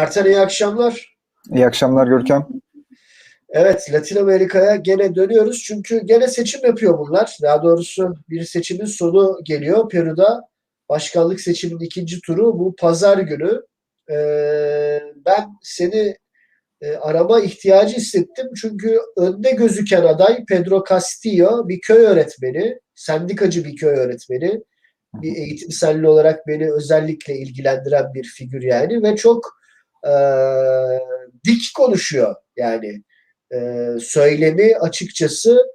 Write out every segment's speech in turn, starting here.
Ertan iyi akşamlar. İyi akşamlar Görkem. Evet, Latin Amerika'ya gene dönüyoruz. Çünkü gene seçim yapıyor bunlar. Daha doğrusu bir seçimin sonu geliyor. Peru'da başkanlık seçiminin ikinci turu bu pazar günü. Ee, ben seni e, arama ihtiyacı hissettim. Çünkü önde gözüken aday Pedro Castillo bir köy öğretmeni, sendikacı bir köy öğretmeni. Bir eğitimselli olarak beni özellikle ilgilendiren bir figür yani ve çok e, dik konuşuyor yani e, söylemi açıkçası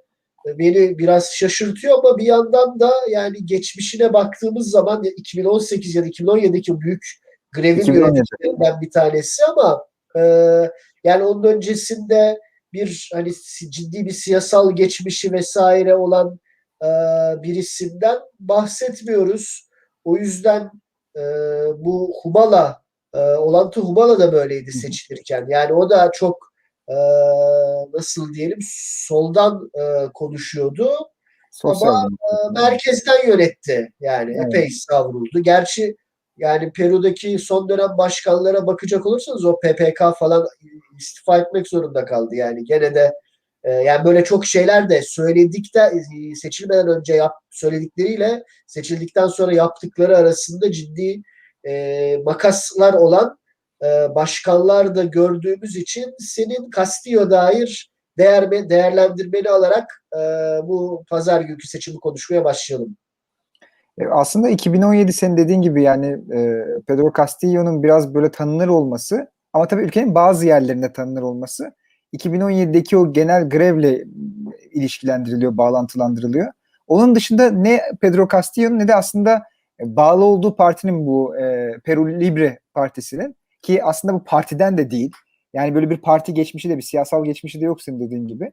beni biraz şaşırtıyor ama bir yandan da yani geçmişine baktığımız zaman 2018 ya da 2017'deki büyük grevin 2017. yöneticilerinden bir tanesi ama e, yani onun öncesinde bir hani ciddi bir siyasal geçmişi vesaire olan e, birisinden bahsetmiyoruz. O yüzden e, bu Humala e, Olantı Humala da böyleydi seçilirken. Yani o da çok e, nasıl diyelim soldan e, konuşuyordu. Sosyal Ama, demokrat. Merkezden yönetti yani Evet. epey savruldu. Gerçi yani Peru'daki son dönem başkanlara bakacak olursanız o PPK falan istifa etmek zorunda kaldı. Yani gene de e, yani böyle çok şeyler de söyledik de e, seçilmeden önce yap, söyledikleriyle seçildikten sonra yaptıkları arasında ciddi e, makaslar olan e, başkanlar da gördüğümüz için senin Castillo dair değer değerlendirmeni alarak e, bu pazar günkü seçimi konuşmaya başlayalım. E, Aslında 2017 senin dediğin gibi yani e, Pedro Castillo'nun biraz böyle tanınır olması ama tabii ülkenin bazı yerlerinde tanınır olması 2017'deki o genel grevle ilişkilendiriliyor, bağlantılandırılıyor. Onun dışında ne Pedro Castillo'nun ne de aslında bağlı olduğu partinin bu e, Peru Libre partisinin ki aslında bu partiden de değil. Yani böyle bir parti geçmişi de bir siyasal geçmişi de yok senin dediğin gibi.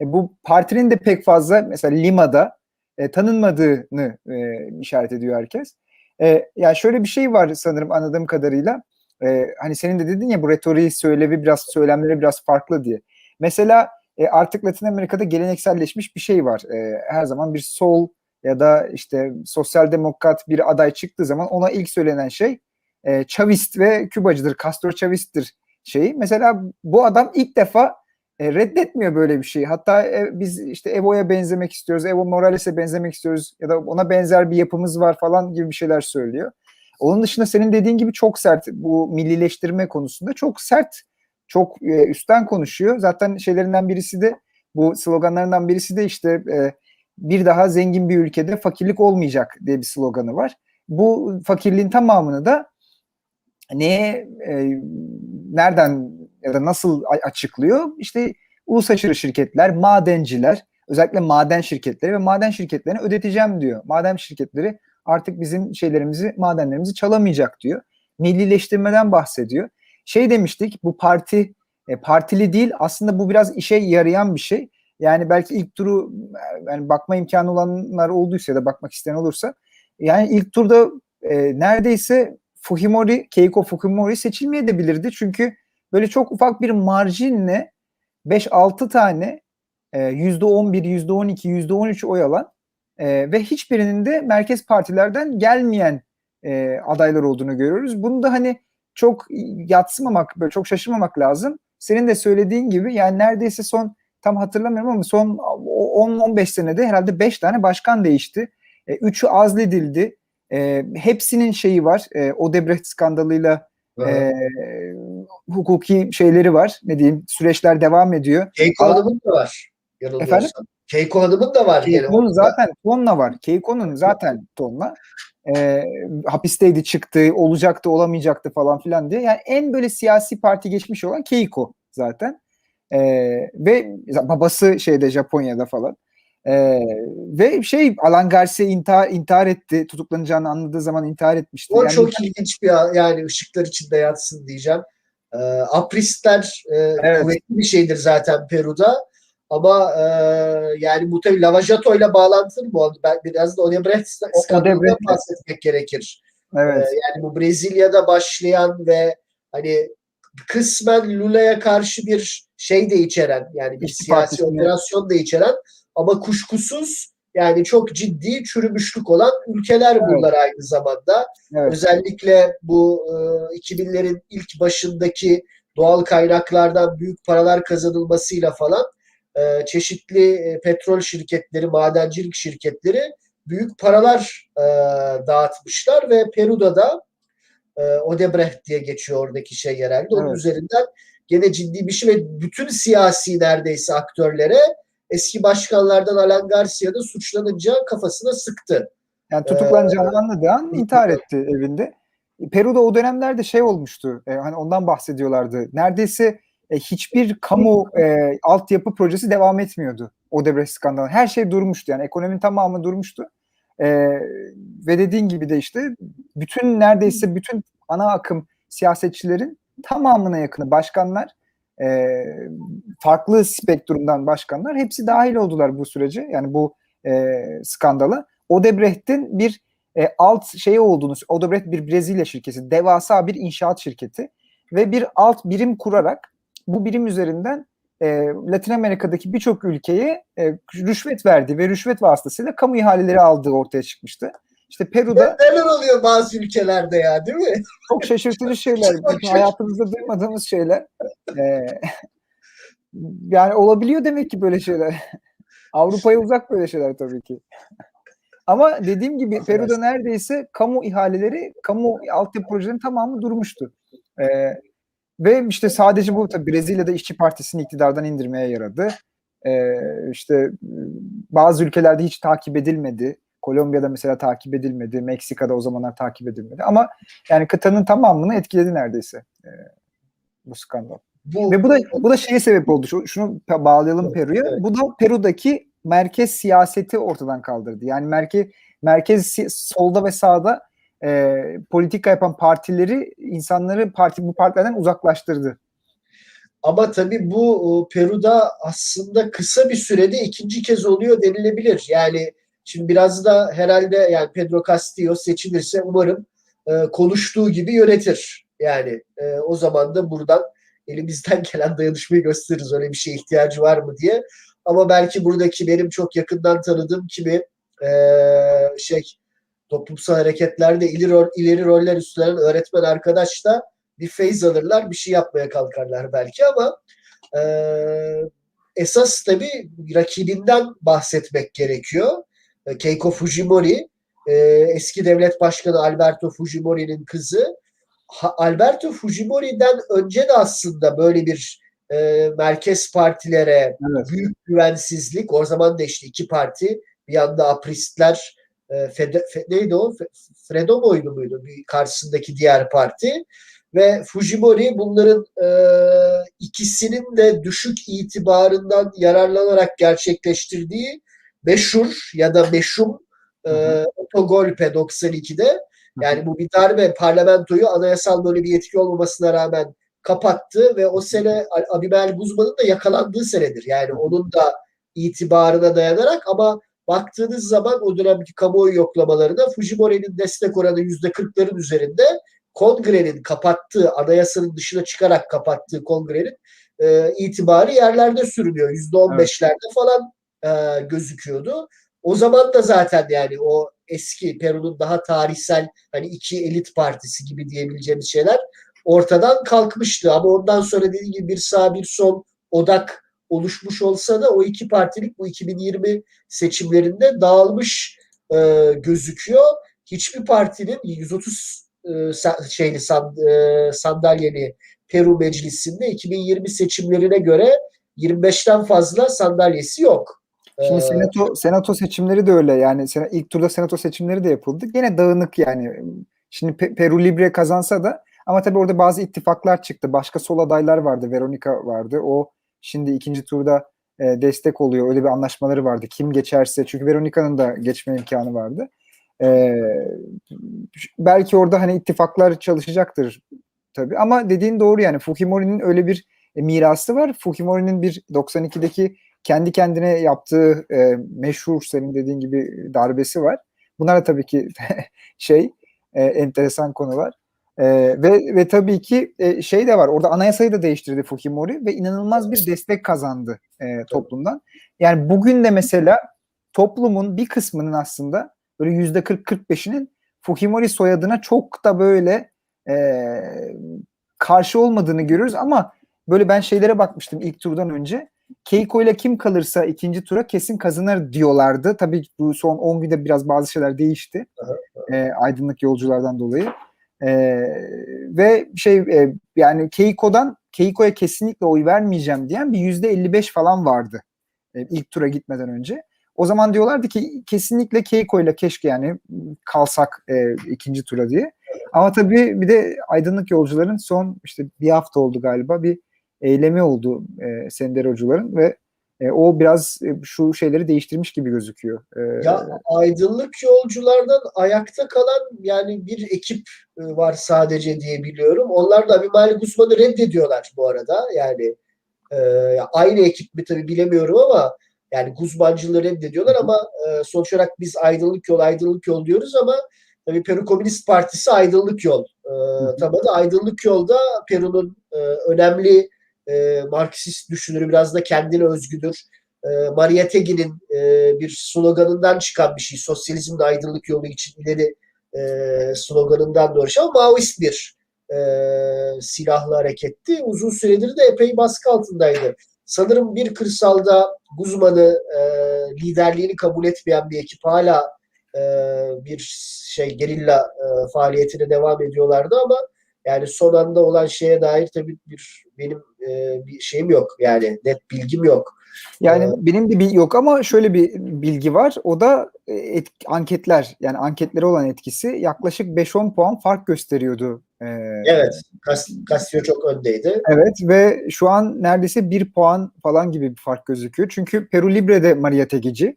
E, bu partinin de pek fazla mesela Lima'da e, tanınmadığını e, işaret ediyor herkes. E, yani şöyle bir şey var sanırım anladığım kadarıyla. E, hani senin de dedin ya bu retoriği söylevi biraz söylemleri biraz farklı diye. Mesela e, artık Latin Amerika'da gelenekselleşmiş bir şey var. E, her zaman bir sol ya da işte sosyal demokrat bir aday çıktığı zaman ona ilk söylenen şey e, Chavist ve Kübacıdır, Castro Chavist'tir şeyi. Mesela bu adam ilk defa e, reddetmiyor böyle bir şeyi. Hatta e, biz işte Evo'ya benzemek istiyoruz, Evo Morales'e benzemek istiyoruz ya da ona benzer bir yapımız var falan gibi bir şeyler söylüyor. Onun dışında senin dediğin gibi çok sert bu millileştirme konusunda çok sert, çok e, üstten konuşuyor. Zaten şeylerinden birisi de bu sloganlarından birisi de işte e, bir daha zengin bir ülkede fakirlik olmayacak diye bir sloganı var. Bu fakirliğin tamamını da neye e, nereden ya da nasıl açıklıyor? İşte uluslararası şirketler, madenciler, özellikle maden şirketleri ve maden şirketlerine ödeteceğim diyor. Maden şirketleri artık bizim şeylerimizi, madenlerimizi çalamayacak diyor. Millileştirmeden bahsediyor. Şey demiştik, bu parti e, partili değil, aslında bu biraz işe yarayan bir şey. Yani belki ilk turu yani bakma imkanı olanlar olduysa ya da bakmak isteyen olursa yani ilk turda e, neredeyse Fujimori, Keiko Fujimori seçilmeyebilirdi. Çünkü böyle çok ufak bir marjinle 5-6 tane e, %11, %12, %13 oy alan e, ve hiçbirinin de merkez partilerden gelmeyen e, adaylar olduğunu görüyoruz. Bunu da hani çok yatsımamak, böyle çok şaşırmamak lazım. Senin de söylediğin gibi yani neredeyse son tam hatırlamıyorum ama son 10-15 senede herhalde 5 tane başkan değişti. E, üçü azledildi. E, hepsinin şeyi var. E, Odebrecht skandalıyla e, hukuki şeyleri var. Ne diyeyim? Süreçler devam ediyor. Keiko Hanım'ın da var. Efendim? Keiko Hanım'ın da var. Keiko'nun zaten tonla var. Keiko'nun zaten tonla. E, hapisteydi çıktı, olacaktı, olamayacaktı falan filan diye. Yani en böyle siyasi parti geçmiş olan Keiko zaten. E, ve babası şeyde Japonya'da falan. E, ve şey Alan Garcia intihar, intihar etti. Tutuklanacağını anladığı zaman intihar etmişti. O Yani çok ilginç bir yani ışıklar içinde yatsın diyeceğim. Ee, Apristler e, Evet. kuvvetli bir şeydir zaten Peru'da. Ama e, yani bu tabii Lavajato ile bağlantılı bu. Ben biraz da Odebrecht skandalından bahsetmek gerekir. evet. Ee, yani bu Brezilya'da başlayan ve hani kısmen Lula'ya karşı bir şey de içeren yani bir İşçi siyasi operasyon da içeren ama kuşkusuz Yani çok ciddi çürümüşlük olan ülkeler Evet. bunlar aynı zamanda. Evet. Özellikle bu e, 2000'lerin ilk başındaki doğal kaynaklardan büyük paralar kazanılmasıyla falan e, çeşitli e, petrol şirketleri, madencilik şirketleri büyük paralar e, dağıtmışlar ve Peru'da da e, Odebrecht diye geçiyor oradaki şey yerelde. Onun Evet. üzerinden gene ciddi bir şey ve bütün siyasi neredeyse aktörlere eski başkanlardan Alan Garcia da suçlanınca kafasına sıktı. Yani tutuklanacağını Ee, anladığı an intihar etti evinde. Peru'da o dönemlerde şey olmuştu. e, hani ondan bahsediyorlardı. Neredeyse e, hiçbir kamu e, altyapı projesi devam etmiyordu. Odebrecht skandalı. Her şey durmuştu. Yani ekonominin tamamı durmuştu. E, ve dediğin gibi de işte bütün neredeyse bütün ana akım siyasetçilerin tamamına yakını başkanlar e, farklı spektrumdan başkanlar hepsi dahil oldular bu sürece. Yani bu e, skandala. Odebrecht'in bir e, alt şeyi olduğunu, Odebrecht bir Brezilya şirketi, devasa bir inşaat şirketi ve bir alt birim kurarak bu birim üzerinden e, Latin Amerika'daki birçok ülkeye e, rüşvet verdi ve rüşvet vasıtasıyla kamu ihaleleri aldığı ortaya çıkmıştı. İşte Peru'da Neler oluyor bazı ülkelerde ya değil mi? çok şaşırtıcı şeyler, Çok bütün hayatımızda duymadığımız şeyler. E, yani olabiliyor demek ki böyle şeyler. Avrupa'ya uzak böyle şeyler tabii ki. Ama dediğim gibi Peru'da neredeyse kamu ihaleleri, kamu altyapı projelerinin tamamı durmuştu. Ee, ve işte sadece bu tabii Brezilya'da İşçi Partisi'ni iktidardan indirmeye yaradı. Ee, işte bazı ülkelerde hiç takip edilmedi. Kolombiya'da mesela takip edilmedi. Meksika'da o zamanlar takip edilmedi. Ama yani kıtanın tamamını etkiledi neredeyse e, bu skandal. Bu, Ve bu da bu da şeye sebep oldu. Şu, şunu bağlayalım Peru'ya. evet. Bu da Peru'daki merkez siyaseti ortadan kaldırdı. Yani merkez merkez solda ve sağda e, politika yapan partileri insanları parti bu partilerden uzaklaştırdı. Ama tabii bu Peru'da aslında kısa bir sürede ikinci kez oluyor denilebilir. Yani şimdi biraz da herhalde yani Pedro Castillo seçilirse umarım e, konuştuğu gibi yönetir. Yani e, o zaman da buradan elimizden gelen dayanışmayı gösteririz. Öyle bir şeye ihtiyacı var mı diye. Ama belki buradaki benim çok yakından tanıdığım kimi e, şey toplumsal hareketlerde ileri, rol, ileri roller üstlenen öğretmen arkadaş da bir feyz alırlar, bir şey yapmaya kalkarlar belki ama e, esas tabii rakibinden bahsetmek gerekiyor. E, Keiko Fujimori, e, eski devlet başkanı Alberto Fujimori'nin kızı. Ha, Alberto Fujimori'den önce de aslında böyle bir e, merkez partilere Evet. büyük güvensizlik. O zaman da işte iki parti. Bir yanda Apristler, e, Fede, Fe- neydi o? Fe- Fredo muydu muydu? Bir karşısındaki diğer parti. Ve Fujimori bunların e, ikisinin de düşük itibarından yararlanarak gerçekleştirdiği meşhur ya da meşhum e, otogolpe 92'de yani bu bir darbe parlamentoyu anayasal böyle bir yetki olmamasına rağmen kapattı ve o sene Abimel Guzman'ın da yakalandığı senedir. Yani onun da itibarına dayanarak ama baktığınız zaman o dönemki kamuoyu yoklamalarına Fujimori'nin destek oranı yüzde kırkların üzerinde kongrenin kapattığı, anayasanın dışına çıkarak kapattığı kongrenin e, itibarı yerlerde sürünüyor. Yüzde on beşlerde falan e, gözüküyordu. O zaman da zaten yani o eski Peru'nun daha tarihsel hani iki elit partisi gibi diyebileceğimiz şeyler ortadan kalkmıştı. Ama ondan sonra dediğim gibi bir sağ bir sol odak oluşmuş olsa da o iki partilik bu 2020 seçimlerinde dağılmış e, gözüküyor. Hiçbir partinin 130 e, şeyli sand, e, sandalyeli Peru meclisinde 2020 seçimlerine göre 25'ten fazla sandalyesi yok. Şimdi senato senato seçimleri de öyle yani ilk turda senato seçimleri de yapıldı. Gene dağınık yani. Şimdi Pe- Peru Libre kazansa da ama tabii orada bazı ittifaklar çıktı. Başka sol adaylar vardı. Veronica vardı. O şimdi ikinci turda e, destek oluyor. Öyle bir anlaşmaları vardı. Kim geçerse çünkü Veronica'nın da geçme imkanı vardı. E, belki orada hani ittifaklar çalışacaktır tabii. Ama dediğin doğru yani. Fujimori'nin öyle bir e, mirası var. Fujimori'nin bir 92'deki kendi kendine yaptığı e, meşhur senin dediğin gibi darbesi var. Bunlar da tabii ki şey e, enteresan konular. E, ve ve tabii ki e, şey de var. Orada anayasayı da değiştirdi Fujimori ve inanılmaz bir destek kazandı e, toplumdan. Yani bugün de mesela toplumun bir kısmının aslında böyle yüzde 40-45'inin Fujimori soyadına çok da böyle e, karşı olmadığını görüyoruz ama böyle ben şeylere bakmıştım ilk turdan önce. Keiko ile kim kalırsa ikinci tura kesin kazanır diyorlardı. Tabii bu son 10 günde biraz bazı şeyler değişti. E, aydınlık yolculardan dolayı. E, ve şey e, yani Keiko'dan Keiko'ya kesinlikle oy vermeyeceğim diyen bir yüzde 55 falan vardı e, ilk tura gitmeden önce. O zaman diyorlardı ki kesinlikle Keiko ile keşke yani kalsak e, ikinci tura diye. Ama tabii bir de aydınlık yolcuların son işte bir hafta oldu galiba bir eylemi oldu e, senderocuların ve e, o biraz e, şu şeyleri değiştirmiş gibi gözüküyor. E, Ya aydınlık yolculardan ayakta kalan yani bir ekip e, var sadece diye biliyorum. Onlar da Abimael Guzman'ı reddediyorlar bu arada. Yani e, aynı ekip mi tabii bilemiyorum ama yani Guzmancıları reddediyorlar ama e, sonuç olarak biz aydınlık yol aydınlık yol diyoruz ama tabii Peru Komünist Partisi aydınlık yol. E, tabii da aydınlık yolda Peru'nun e, önemli e, Marksist düşünürü biraz da kendine özgüdür. E, Maria Tegi'nin e, bir sloganından çıkan bir şey. Sosyalizmin aydınlık yolu için ileri e, sloganından doğru şey ama Maoist bir e, silahlı hareketti. Uzun süredir de epey baskı altındaydı. Sanırım bir kırsalda Guzman'ı e, liderliğini kabul etmeyen bir ekip hala e, bir şey gerilla e, faaliyetine devam ediyorlardı ama yani son anda olan şeye dair tabii bir benim e, bir şeyim yok. Yani net bilgim yok. Yani Ee, benim de bir yok ama şöyle bir bilgi var. O da e, et, anketler yani anketlere olan etkisi yaklaşık 5-10 puan fark gösteriyordu. Ee, Evet. Cas- Castillo çok öndeydi. Evet ve şu an neredeyse 1 puan falan gibi bir fark gözüküyor. Çünkü Peru Libre'de Maria Tegici.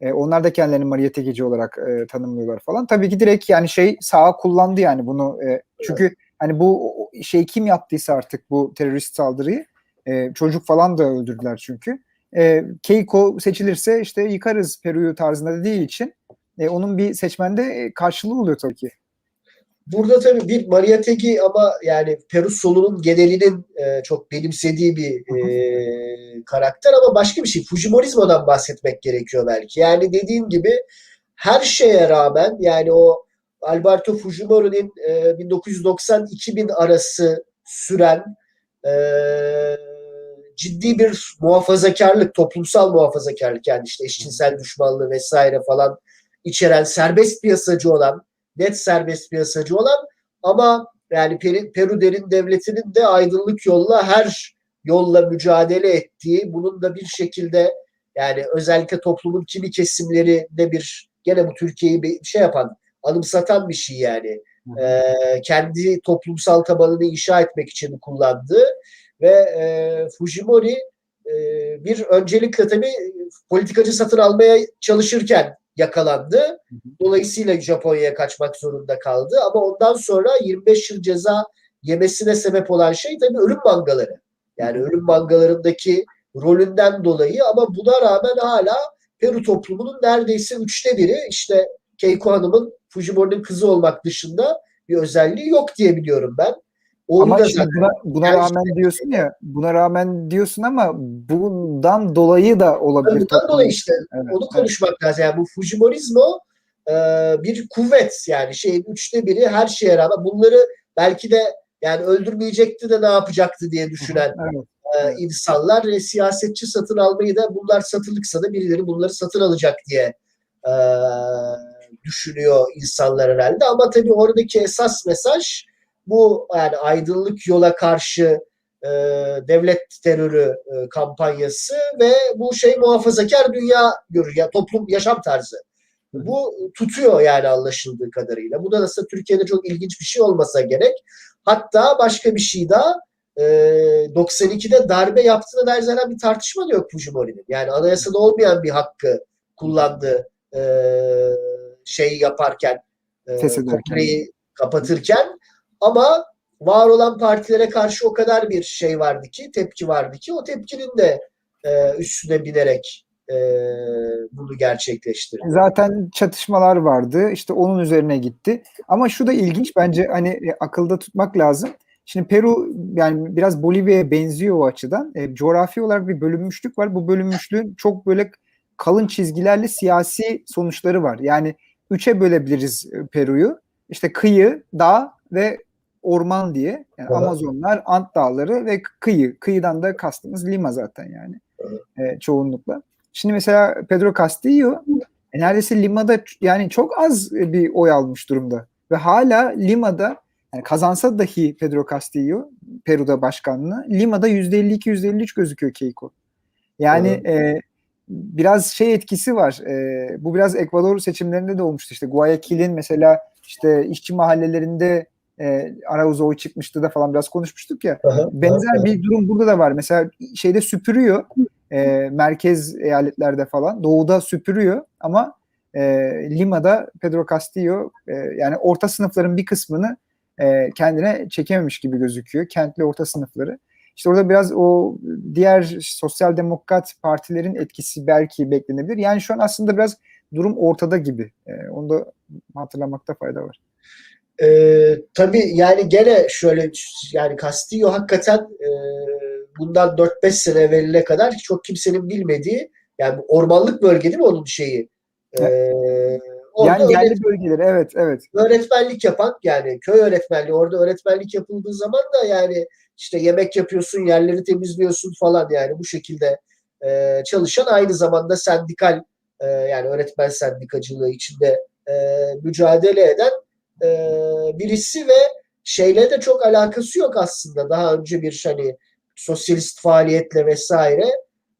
E, onlar da kendilerini Maria Tegici olarak e, tanımlıyorlar falan. Tabii ki direkt yani şey sağa kullandı yani bunu. E, çünkü hani bu şey kim yaptıysa artık bu terörist saldırıyı e, çocuk falan da öldürdüler çünkü. E, Keiko seçilirse işte yıkarız Peru'yu tarzında dediği için e, onun bir seçmende e, karşılığı oluyor tabii ki. Burada tabii bir Maria Tegi ama yani Peru solunun genelinin e, çok benimsediği bir e, karakter ama başka bir şey. Fujimorizmo'dan bahsetmek gerekiyor belki. Yani dediğim gibi her şeye rağmen yani o Alberto Fujimori'nin e, 1990-2000 arası süren e, ciddi bir muhafazakarlık, toplumsal muhafazakarlık yani işte eşcinsel düşmanlığı vesaire falan içeren serbest piyasacı olan net serbest piyasacı olan ama yani Peru, Peru derin devletinin de aydınlık yolla her yolla mücadele ettiği bunun da bir şekilde yani özellikle toplumun kimi kesimleri de bir gene bu Türkiye'yi bir şey yapan anımsatan bir şey yani. Ee, kendi toplumsal tabanını inşa etmek için kullandığı ve e, Fujimori e, bir öncelikle tabii politikacı satın almaya çalışırken yakalandı. Dolayısıyla Japonya'ya kaçmak zorunda kaldı. Ama ondan sonra 25 yıl ceza yemesine sebep olan şey tabii ölüm mangaları. Yani ölüm mangalarındaki rolünden dolayı ama buna rağmen hala Peru toplumunun neredeyse üçte biri işte Keiko Hanım'ın Fujimori'nin kızı olmak dışında bir özelliği yok diye biliyorum ben. Oğlu ama da şimdi zaten buna, buna rağmen şey- diyorsun ya buna rağmen diyorsun ama bundan dolayı da olabilir. Bundan toplum. dolayı işte Evet, onu evet. konuşmak lazım. Yani bu Fujimorizmo e, bir kuvvet yani şeyin üçte biri her şeye rağmen bunları belki de yani öldürmeyecekti de ne yapacaktı diye düşünen Evet. e, insanlar ve siyasetçi satın almayı da bunlar satılıksa da birileri bunları satın alacak diye e, düşünüyor insanlar herhalde. Ama tabii oradaki esas mesaj bu yani aydınlık yola karşı e, devlet terörü e, kampanyası ve bu şey muhafazakar dünya görür ya toplum yaşam tarzı. Bu tutuyor yani anlaşıldığı kadarıyla. Bu da aslında Türkiye'de çok ilginç bir şey olmasa gerek. Hatta başka bir şey daha e, 92'de darbe yaptığına dair zaten bir tartışma da yok Fujimori'nin. Yani anayasada olmayan bir hakkı kullandı e, şey yaparken e, kongreyi kapatırken ama var olan partilere karşı o kadar bir şey vardı ki, tepki vardı ki o tepkinin de e, üstüne binerek e, bunu gerçekleştirdi. Zaten çatışmalar vardı. İşte onun üzerine gitti. Ama şu da ilginç bence hani e, akılda tutmak lazım. Şimdi Peru yani biraz Bolivya'ya benziyor o açıdan. E, coğrafi olarak bir bölünmüşlük var. Bu bölünmüşlüğün çok böyle kalın çizgilerle siyasi sonuçları var. Yani üçe bölebiliriz e, Peru'yu. İşte kıyı, dağ ve orman diye. Yani. Amazonlar, Ant Dağları ve kıyı. Kıyıdan da kastımız Lima zaten yani e, çoğunlukla. Şimdi mesela Pedro Castillo e, neredeyse Lima'da yani çok az e, bir oy almış durumda. Ve hala Lima'da yani kazansa dahi Pedro Castillo Peru'da başkanlığı Lima'da %52-%53 gözüküyor Keiko. Yani e, biraz şey etkisi var. E, bu biraz Ekvador seçimlerinde de olmuştu. İşte Guayaquil'in mesela işte işçi mahallelerinde e, Arauz oy çıkmıştı da falan biraz konuşmuştuk ya. Aha, Benzer aha. bir durum burada da var. Mesela şeyde süpürüyor e, merkez eyaletlerde falan doğuda süpürüyor ama e, Lima'da Pedro Castillo e, yani orta sınıfların bir kısmını e, kendine çekememiş gibi gözüküyor. Kentli orta sınıfları. İşte orada biraz o diğer sosyal demokrat partilerin etkisi belki beklenebilir. Yani şu an aslında biraz durum ortada gibi. E, onu da hatırlamakta fayda var. Ee, tabii yani gene şöyle yani Castillo hakikaten e, bundan 4-5 sene evveline kadar çok kimsenin bilmediği yani ormanlık bölge değil mi onun şeyi? Ee, orada Yani yerli bölgeleri evet evet. öğretmenlik yapan yani köy öğretmenliği orada öğretmenlik yapıldığı zaman da yani işte yemek yapıyorsun yerleri temizliyorsun falan yani bu şekilde e, çalışan aynı zamanda sendikal e, yani öğretmen sendikacılığı içinde e, mücadele eden e, birisi ve şeyle de çok alakası yok aslında daha önce bir hani sosyalist faaliyetle vesaire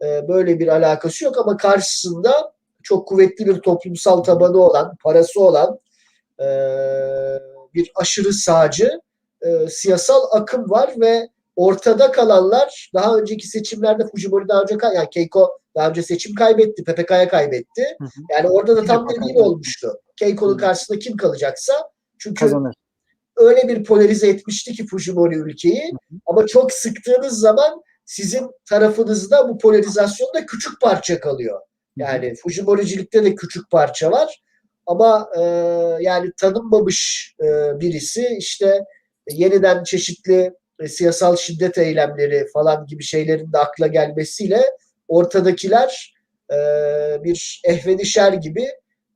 e, böyle bir alakası yok ama karşısında çok kuvvetli bir toplumsal tabanı olan parası olan e, bir aşırı sağcı e, siyasal akım var ve ortada kalanlar daha önceki seçimlerde Fujimori daha önce yani Keiko daha önce seçim kaybetti, PPK'ya kaybetti. Hı hı. Yani orada da Bir tam kaybetti. olmuştu. Keiko'nun karşısında kim kalacaksa çünkü Kazanır. öyle bir polarize etmişti ki Fujimori ülkeyi ama çok sıktığınız zaman sizin tarafınızda bu polarizasyonda küçük parça kalıyor. Yani Fujimori'cilikte de küçük parça var. Ama e, yani tanınmamış e, birisi işte yeniden çeşitli e, siyasal şiddet eylemleri falan gibi şeylerin de akla gelmesiyle ortadakiler e, bir ehvenişer gibi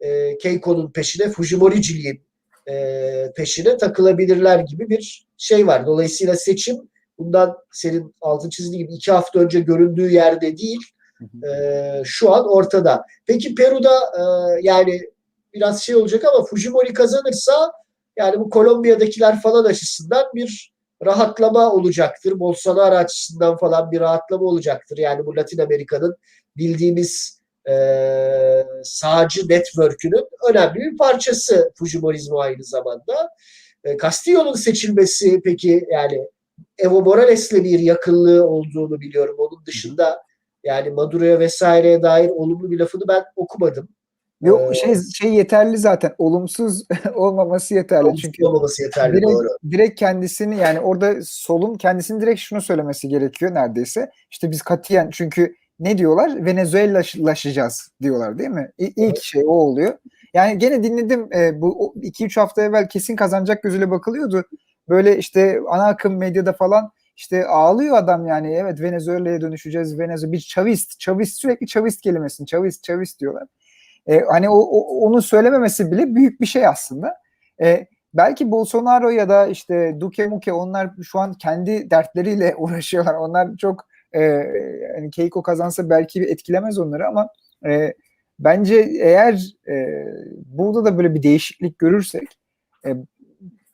e, Keiko'nun peşine, Fujimori'ciliğin e, peşine takılabilirler gibi bir şey var. Dolayısıyla seçim bundan senin altın çizdiğin gibi iki hafta önce göründüğü yerde değil e, şu an ortada. Peki Peru'da e, yani biraz şey olacak ama Fujimori kazanırsa yani bu Kolombiya'dakiler falan açısından bir rahatlama olacaktır. Bolsonaro açısından falan bir rahatlama olacaktır. Yani bu Latin Amerika'nın bildiğimiz e, sağcı network'ünün önemli bir parçası Fujimorizmo aynı zamanda. E, Castillo'nun seçilmesi peki yani Evo Morales'le bir yakınlığı olduğunu biliyorum. Onun dışında yani Maduro'ya vesaireye dair olumlu bir lafını ben okumadım. Yok Ee, şey şey yeterli zaten. Olumsuz olmaması yeterli. Olumsuz Çünkü olmaması yeterli direkt, doğru. direkt kendisini yani orada solun kendisini direkt şunu söylemesi gerekiyor neredeyse. İşte biz katiyen çünkü ne diyorlar? Venezuela'laşacağız diyorlar değil mi? İ- İlk şey o oluyor. Yani gene dinledim e, bu 2-3 hafta evvel kesin kazanacak gözüyle bakılıyordu. Böyle işte ana akım medyada falan işte ağlıyor adam yani evet Venezuela'ya dönüşeceğiz. Venezuela bir Chavist, Chavist sürekli Chavist kelimesini Chavist, Chavist diyorlar. E, hani o, o, onu söylememesi bile büyük bir şey aslında. E, belki Bolsonaro ya da işte Duque Muke onlar şu an kendi dertleriyle uğraşıyorlar. Onlar çok e, yani Keiko kazansa belki etkilemez onları ama e, bence eğer e, burada da böyle bir değişiklik görürsek e,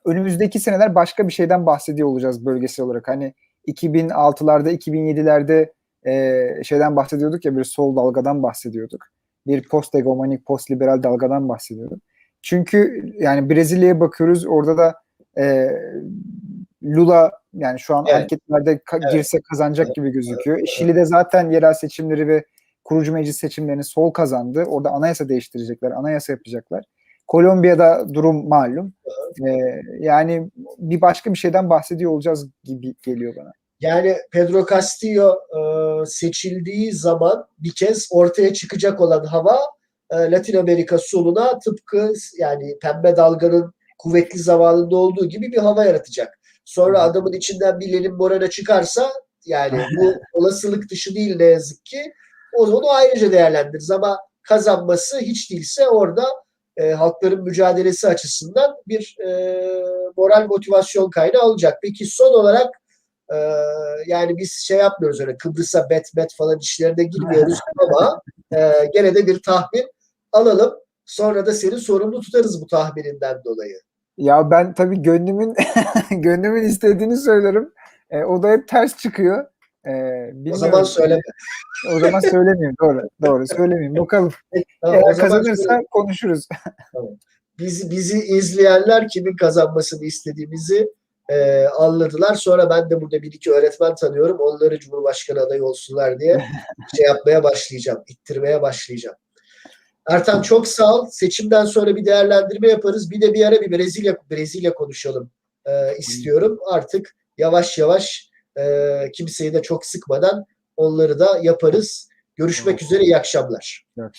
önümüzdeki seneler başka bir şeyden bahsediyor olacağız bölgesel olarak. Hani 2006'larda 2007'lerde e, şeyden bahsediyorduk ya bir sol dalgadan bahsediyorduk. Bir post egomanik, post liberal dalgadan bahsediyorduk. Çünkü yani Brezilya'ya bakıyoruz orada da e, Lula yani şu an Evet. anketlerde ka- Evet. girse kazanacak Evet. gibi gözüküyor. Evet. Şili'de zaten yerel seçimleri ve kurucu meclis seçimlerini sol kazandı. Orada anayasa değiştirecekler, anayasa yapacaklar. Kolombiya'da durum malum. Ee, yani bir başka bir şeyden bahsediyor olacağız gibi geliyor bana. Yani Pedro Castillo e, seçildiği zaman bir kez ortaya çıkacak olan hava e, Latin Amerika soluna tıpkı yani pembe dalganın kuvvetli zamanında olduğu gibi bir hava yaratacak. Sonra adamın içinden bir Lenin Moreno çıkarsa yani bu olasılık dışı değil ne yazık ki. O onu ayrıca değerlendiririz ama kazanması hiç değilse orada e, halkların mücadelesi açısından bir e, moral motivasyon kaynağı olacak. Peki son olarak e, yani biz şey yapmıyoruz öyle Kıbrıs'a bet bet falan işlerine girmiyoruz ama e, gene de bir tahmin alalım. Sonra da seni sorumlu tutarız bu tahmininden dolayı. Ya ben tabii gönlümün gönlümün istediğini söylerim. E, o da hep ters çıkıyor. E, O zaman söyleme. O zaman söylemeyeyim. Doğru. Doğru. Söylemeyeyim. Bakalım. Tamam, Eğer kazanırsa söyle. konuşuruz. bizi, bizi izleyenler kimin kazanmasını istediğimizi e, anladılar. Sonra ben de burada bir iki öğretmen tanıyorum. Onları Cumhurbaşkanı adayı olsunlar diye şey yapmaya başlayacağım. ittirmeye başlayacağım. Ertan çok sağ ol. Seçimden sonra bir değerlendirme yaparız. Bir de bir ara bir Brezilya Brezilya konuşalım e, istiyorum. Artık yavaş yavaş e, kimseyi de çok sıkmadan onları da yaparız. Görüşmek üzere. iyi akşamlar. Yok,